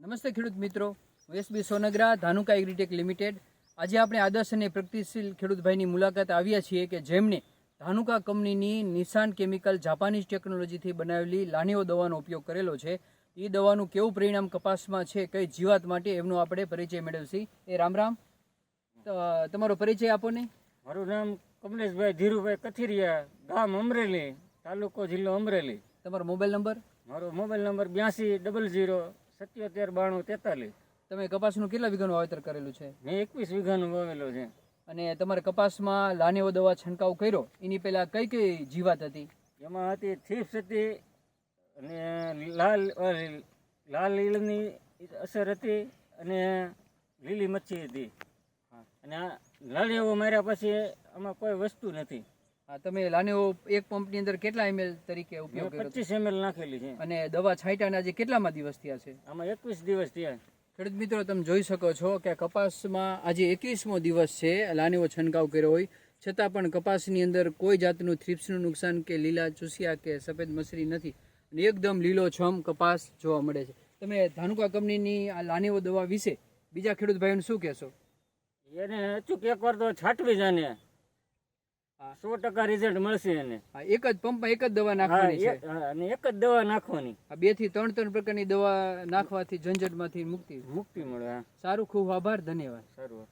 નમસ્તે ખેડૂત મિત્રો. હું SB Songara Dhanuka agritech limited. આજે આપણે આદર્શ અને પ્રગતિશીલ ખેડૂતભાઈની મુલાકાત આવ્યા છીએ કે જેમણે ધાનુકા કંપનીની નિશાન કેમિકલ જાપાનીઝ ટેકનોલોજીથી બનાવેલી લાનીઓ દવાનો ઉપયોગ કરેલો છે. એ દવાનું કેવું પરિણામ કપાસમાં છે કઈ જીવાત માટે એમનો આપણે પરિચય મેળવશી. એ રામ રામ. તમારો પરિચય આપો ને. મારું નામ કમલેશભાઈ ધીરુભાઈ કથિરિયા ગામ અમરેલી તાલુકો જિલ્લો અમરેલી. તમારો મોબાઈલ નંબર? મારો મોબાઈલ નંબર બ્યાસી ડબલ ઝીરો સત્યોતેર બાણું તેતાલીસ. તમે કપાસનું કેટલા વીઘાનું વાવેતર કરેલું છે? મેં એકવીસ વીઘાનો વાવેલો છે. અને તમારે કપાસમાં લાનેવો દવા છંટકાવ કર્યો? એની પહેલા કઈ કઈ જીવાત હતી? એમાં હતી થીપ્સ હતી અને લાલ લાલ લીલની અસર હતી અને લીલી મચ્છી હતી. અને આ લાલ એવો માર્યા પછી આમાં કોઈ વસ્તુ નથી. હા તમે લાનેવો એક પંપની અંદર કેટલા એમએલ તરીકે ઉપયોગ કર્યો હતો? પચીસ એમએલ નાખેલી છે. અને દવા છાંટ્યાના આજે કેટલામાં દિવસ થયા છે? આમાં એકવીસ દિવસ થયા. ખેડૂત મિત્રો તમે જોઈ શકો છો કે કપાસમાં આજે એકવીસમો દિવસ છે લાનેવો છંટકાવ કર્યો હોય. છતાં પણ કપાસની અંદર કોઈ જાતનું થ્રિપ્સનું નુકસાન કે લીલા ચૂસિયા કે સફેદ મસરી નથી. અને એકદમ લીલો છમ કપાસ જોવા મળે છે. તમે ધાનુકા કંપનીની આ લાનેવો દવા વિશે બીજા ખેડૂત ભાઈઓને શું કહેશો? એને અચૂક એકવાર તો છાંટવી જ આને. હા. સો ટકા રિઝલ્ટ મળશે એને. એક જ પંપમાં એક જ દવા નાખવાની છે? એક- અને એક જ દવા નાખવાની. આ બેથી ત્રણ ત્રણ પ્રકારની દવા નાખવાથી ઝંઝટમાંથી મુક્તિ. મુક્તિ મળે સારું ખૂબ આભાર ધન્યવાદ. સારું